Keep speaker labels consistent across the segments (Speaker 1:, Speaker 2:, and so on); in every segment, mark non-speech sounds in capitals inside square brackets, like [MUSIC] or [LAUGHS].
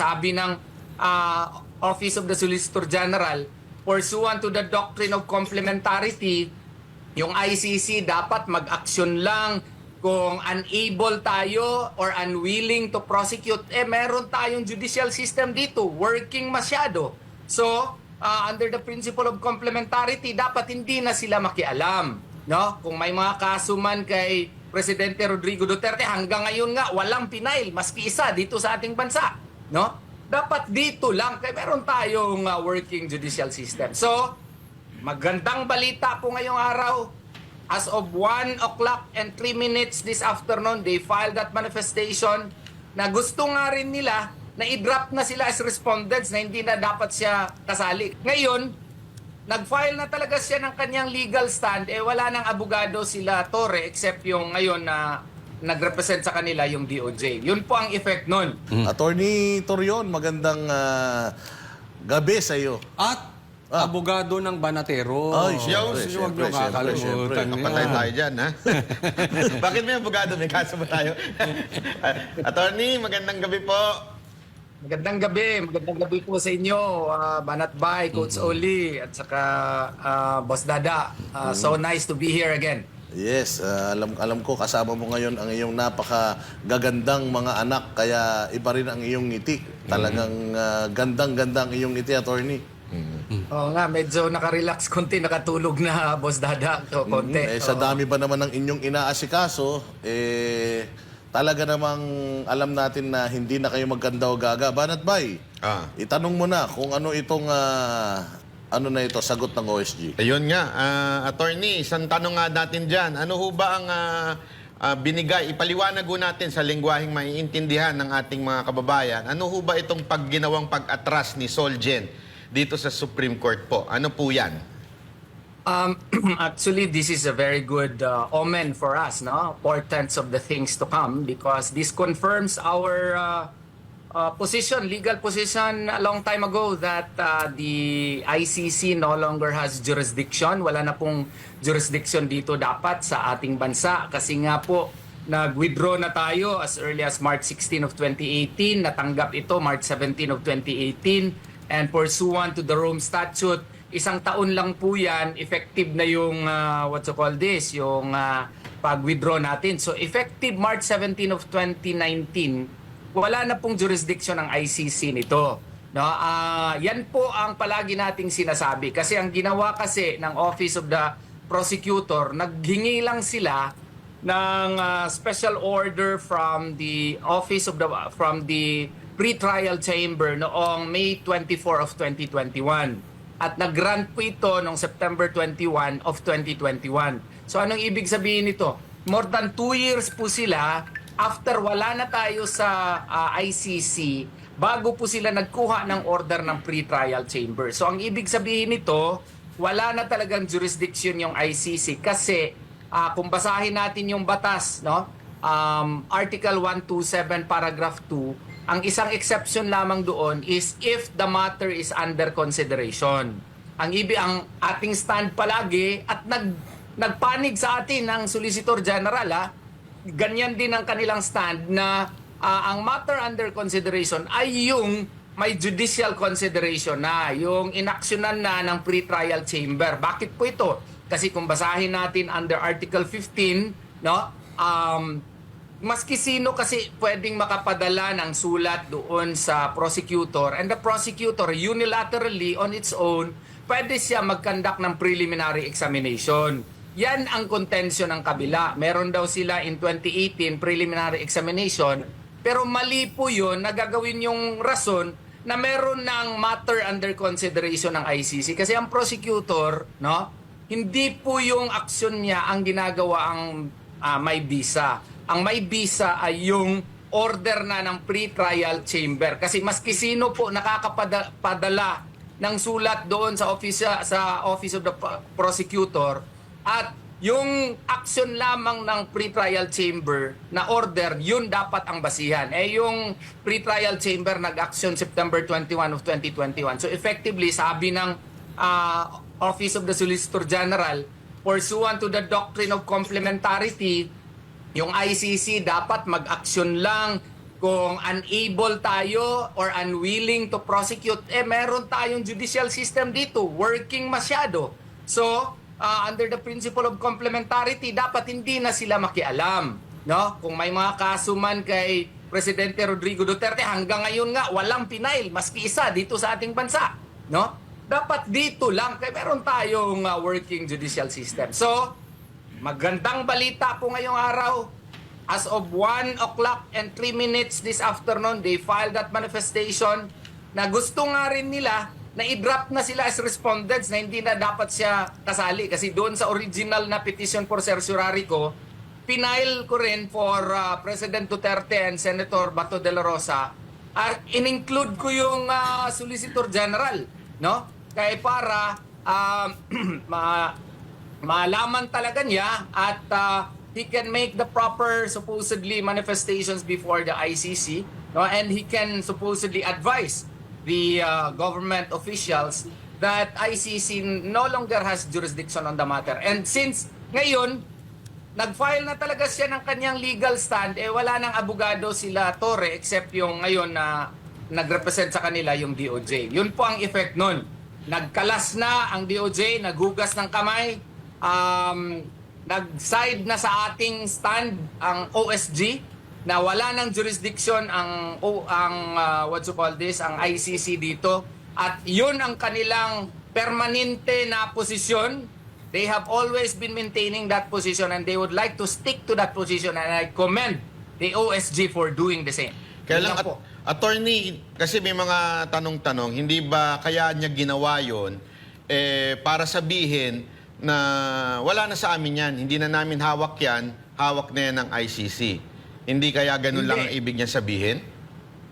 Speaker 1: sabi ng ah, Office of the Solicitor General, pursuant to the doctrine of complementarity, yung ICC dapat mag-aksyon lang kung unable tayo or unwilling to prosecute, eh meron tayong judicial system dito, working masyado. So, ah, under the principle of complementarity, dapat hindi na sila makialam. No? Kung may mga kaso man kay Presidente Rodrigo Duterte, hanggang ngayon nga, walang pinail, maski isa dito sa ating bansa. No? Dapat dito lang, kaya meron tayong ah, working judicial system. So, magandang balita po ngayong araw. As of 1 o'clock and 3 minutes this afternoon, they filed that manifestation na gusto nga rin nila na i-drop na sila as respondents na hindi na dapat siya kasali. Ngayon, nag-file na talaga siya ng kanyang legal stand, eh wala nang abogado sila Torre except yung ngayon na nag-represent sa kanila yung DOJ. Yun po ang effect nun.
Speaker 2: Attorney Torion, magandang ah, gabi sa iyo.
Speaker 3: At abogado ng Banatero.
Speaker 2: Ay,
Speaker 3: Yung
Speaker 2: syempre,
Speaker 3: huwag
Speaker 2: syempre,
Speaker 3: niyo kakalimutan
Speaker 2: syempre,
Speaker 3: yun.
Speaker 4: Kapatay tayo dyan, ha? [LAUGHS] Bakit may abogado? May kaso ba tayo? [LAUGHS] Attorney, magandang gabi po.
Speaker 1: Magandang gabi, magandang gabi po sa inyo, ah, Banat Bay, Coach Oli, at saka ah, Boss Dada. Ah, So nice to be here again.
Speaker 2: Yes, ah, alam alam ko kasama mo ngayon ang iyong napaka gagandang mga anak kaya iba rin ang iyong ngiti. Talagang ah, gandang-ganda ang iyong ngiti, attorney.
Speaker 1: Oo nga, medyo nakarelax [LAUGHS] konti, nakatulog na Boss Dada. So, konti.
Speaker 2: Eh, sa
Speaker 1: Oo.
Speaker 2: dami ba naman ng inyong inaasikaso, eh talaga namang alam natin na hindi na kayo magkanda o gaga. Banat Bay,
Speaker 4: Ah.
Speaker 2: itanong mo na kung ano itong ah, ano na ito, sagot ng OSG.
Speaker 4: Ayun nga, ah, attorney, isang tanong nga natin dyan. Ano ho ba ang ah, ah, binigay, ipaliwanag ho natin sa lingwaheng maiintindihan ng ating mga kababayan. Ano ho ba itong pagginawang pag-atras ni Solgen dito sa Supreme Court po? Ano po yan?
Speaker 1: Um, [CLEARS THROAT] actually, this is a very good uh, omen for us, no? Portents of the things to come because this confirms our uh, uh, position, legal position a long time ago that uh, the ICC no longer has jurisdiction. Wala na pong jurisdiction dito dapat sa ating bansa kasi nga po nag-withdraw na tayo as early as March 16 of 2018. Natanggap ito March 17 of 2018 and pursuant to the Rome Statute isang taon lang po yan, effective na yung, uh, what call this, yung uh, pag-withdraw natin. So, effective March 17 of 2019, wala na pong jurisdiction ng ICC nito. No, ah yan po ang palagi nating sinasabi kasi ang ginawa kasi ng Office of the Prosecutor, naghingi lang sila ng ah, special order from the Office of the from the pre-trial chamber noong May 24 of 2021 at nag-grant po ito noong September 21 of 2021. So anong ibig sabihin nito? More than two years po sila after wala na tayo sa ah, ICC bago po sila nagkuha ng order ng pre-trial chamber. So ang ibig sabihin nito, wala na talagang jurisdiction yung ICC kasi ah, kung basahin natin yung batas, no? Um, Article 127 paragraph 2, ang isang exception lamang doon is if the matter is under consideration. Ang ibig ang ating stand palagi at nag nagpanig sa atin ng Solicitor General ha, ganyan din ang kanilang stand na ah, ang matter under consideration ay yung may judicial consideration na, yung inaksyonan na ng pre-trial chamber. Bakit po ito? Kasi kung basahin natin under Article 15, no? Um, maski sino kasi pwedeng makapadala ng sulat doon sa prosecutor and the prosecutor unilaterally on its own pwede siya mag-conduct ng preliminary examination. Yan ang contention ng kabila. Meron daw sila in 2018 preliminary examination pero mali po yun na gagawin yung rason na meron ng matter under consideration ng ICC kasi ang prosecutor no hindi po yung aksyon niya ang ginagawa ang ah, may visa ang may visa ay yung order na ng pre-trial chamber. Kasi maski sino po nakakapadala ng sulat doon sa office sa Office of the Pro- Prosecutor at yung action lamang ng pre-trial chamber na order, yun dapat ang basihan. Eh yung pre-trial chamber nag-action September 21 of 2021. So effectively, sabi ng ah, Office of the Solicitor General, pursuant to the doctrine of complementarity, yung ICC dapat mag-aksyon lang kung unable tayo or unwilling to prosecute, eh meron tayong judicial system dito, working masyado. So, uh, under the principle of complementarity, dapat hindi na sila makialam. No? Kung may mga kaso man kay Presidente Rodrigo Duterte, hanggang ngayon nga, walang pinail, maski isa dito sa ating bansa. No? Dapat dito lang, kaya meron tayong uh, working judicial system. So, magandang balita po ngayong araw. As of 1 o'clock and 3 minutes this afternoon, they filed that manifestation na gusto nga rin nila na i-drop na sila as respondents na hindi na dapat siya kasali. Kasi doon sa original na petition for certiorari ko, pinail ko rin for uh, President Duterte and Senator Bato de la Rosa, uh, in-include ko yung uh, Solicitor General, no? Kaya para um, [CLEARS THROAT] ma malaman talaga niya at uh, he can make the proper supposedly manifestations before the ICC no and he can supposedly advise the uh, government officials that ICC no longer has jurisdiction on the matter. And since ngayon nag-file na talaga siya ng kanyang legal stand eh wala nang abogado sila Torre except yung ngayon na nagrepresent sa kanila yung DOJ yun po ang effect nun. Nagkalas na ang DOJ naghugas ng kamay um, nag-side na sa ating stand ang OSG na wala ng jurisdiction ang o, ang uh, what you call this ang ICC dito at yun ang kanilang permanente na posisyon they have always been maintaining that position and they would like to stick to that position and I commend the OSG for doing the same
Speaker 4: Kaya lang,
Speaker 1: lang po.
Speaker 4: at- attorney, kasi may mga tanong-tanong, hindi ba kaya niya ginawa yon eh, para sabihin na wala na sa amin yan, hindi na namin hawak yan, hawak na yan ng ICC. Hindi kaya ganun
Speaker 1: Hindi.
Speaker 4: lang ang ibig niya sabihin?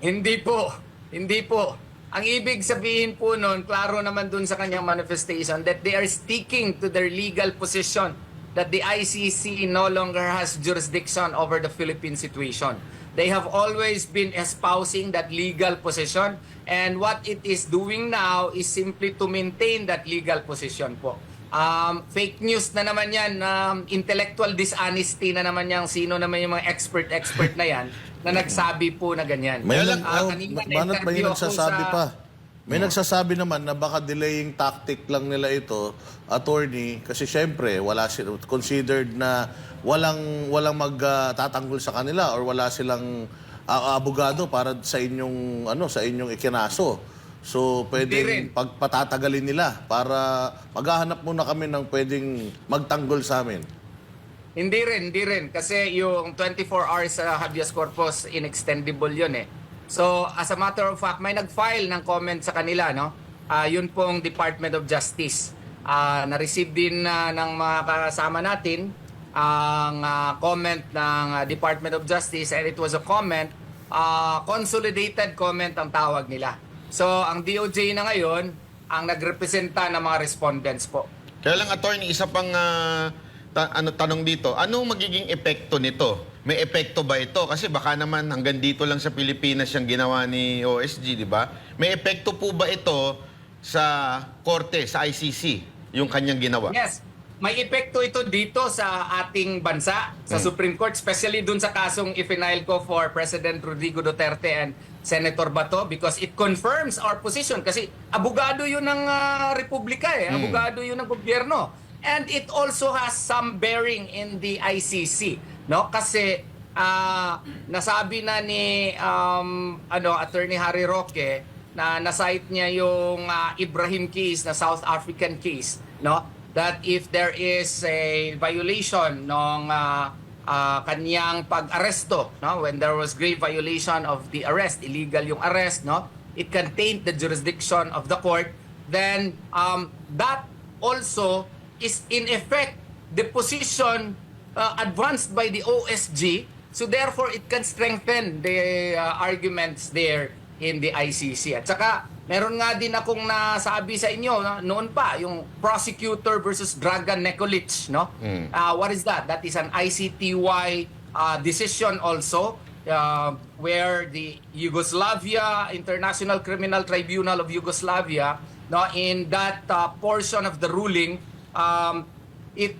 Speaker 1: Hindi po. Hindi po. Ang ibig sabihin po nun, klaro naman dun sa kanyang manifestation that they are sticking to their legal position that the ICC no longer has jurisdiction over the Philippine situation. They have always been espousing that legal position and what it is doing now is simply to maintain that legal position po. Um, fake news na naman yan, um, intellectual dishonesty na naman yan, sino naman yung mga expert-expert na yan na nagsabi po na ganyan.
Speaker 2: May nag,
Speaker 1: Ah,
Speaker 2: oh,
Speaker 1: kanina
Speaker 2: banat may
Speaker 1: na-interview ako
Speaker 2: nagsasabi
Speaker 1: sa-
Speaker 2: pa. May nagsasabi naman na baka delaying tactic lang nila ito, attorney, kasi syempre wala sila considered na walang walang magtatanggol sa kanila or wala silang ah, abogado para sa inyong ano sa inyong ikinaso. So pwedeng pagpatatagalin nila para maghahanap muna kami ng pwedeng magtanggol sa amin.
Speaker 1: Hindi rin, hindi rin. Kasi yung 24 hours sa habeas corpus, inextendable yun eh. So, as a matter of fact, may nag-file ng comment sa kanila, no? Ah, yun pong Department of Justice. Ah, na-receive din na ng mga kasama natin ang ah, comment ng ah, Department of Justice and it was a comment, ah, consolidated comment ang tawag nila. So, ang DOJ na ngayon, ang nagrepresenta ng mga respondents po.
Speaker 4: Kaya lang, attorney, isa pang ah, ta- ano, tanong dito, anong magiging epekto nito? May epekto ba ito? Kasi baka naman hanggang dito lang sa Pilipinas yung ginawa ni OSG, di ba? May epekto po ba ito sa korte, sa ICC, yung kanyang ginawa?
Speaker 1: Yes. May epekto ito dito sa ating bansa, sa Supreme Court, especially dun sa kasong ifinail ko for President Rodrigo Duterte and Senator Bato because it confirms our position. Kasi abogado yun ng ah, Republika eh, abogado yun ng gobyerno. And it also has some bearing in the ICC, no? Kasi ah, nasabi na ni um, ano Attorney Harry Roque na na-cite niya yung ah, Ibrahim case na South African case, no? That if there is a violation ng ah, ah, kanyang pag-aresto, no? When there was grave violation of the arrest, illegal yung arrest, no? It contained the jurisdiction of the court, then um, that also is in effect the position uh, advanced by the OSG. So therefore, it can strengthen the uh, arguments there in the ICC. At saka, meron nga din akong nasabi sa inyo no, noon pa, yung prosecutor versus Dragan Nikolic. No? Uh, what is that? That is an ICTY uh, decision also uh, where the Yugoslavia International Criminal Tribunal of Yugoslavia no in that uh, portion of the ruling um, it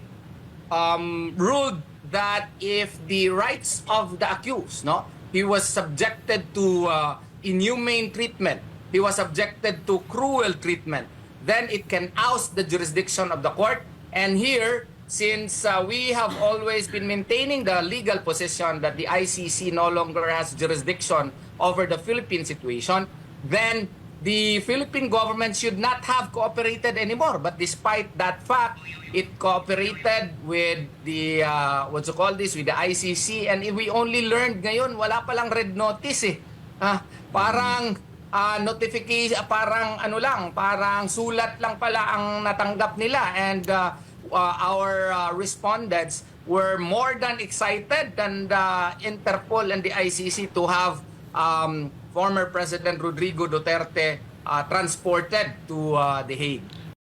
Speaker 1: um, ruled that if the rights of the accused no he was subjected to uh, inhumane treatment, he was subjected to cruel treatment, then it can oust the jurisdiction of the court. And here, since uh, we have always been maintaining the legal position that the ICC no longer has jurisdiction over the Philippine situation, then the Philippine government should not have cooperated anymore. But despite that fact, it cooperated with the, uh, what you call this, with the ICC. And we only learned ngayon, wala palang red notice eh. Ah, parang ah, notification, parang ano lang, parang sulat lang pala ang natanggap nila. And uh, uh, our uh, respondents were more than excited than the Interpol and the ICC to have um, former President Rodrigo Duterte uh, transported to uh, The Hague.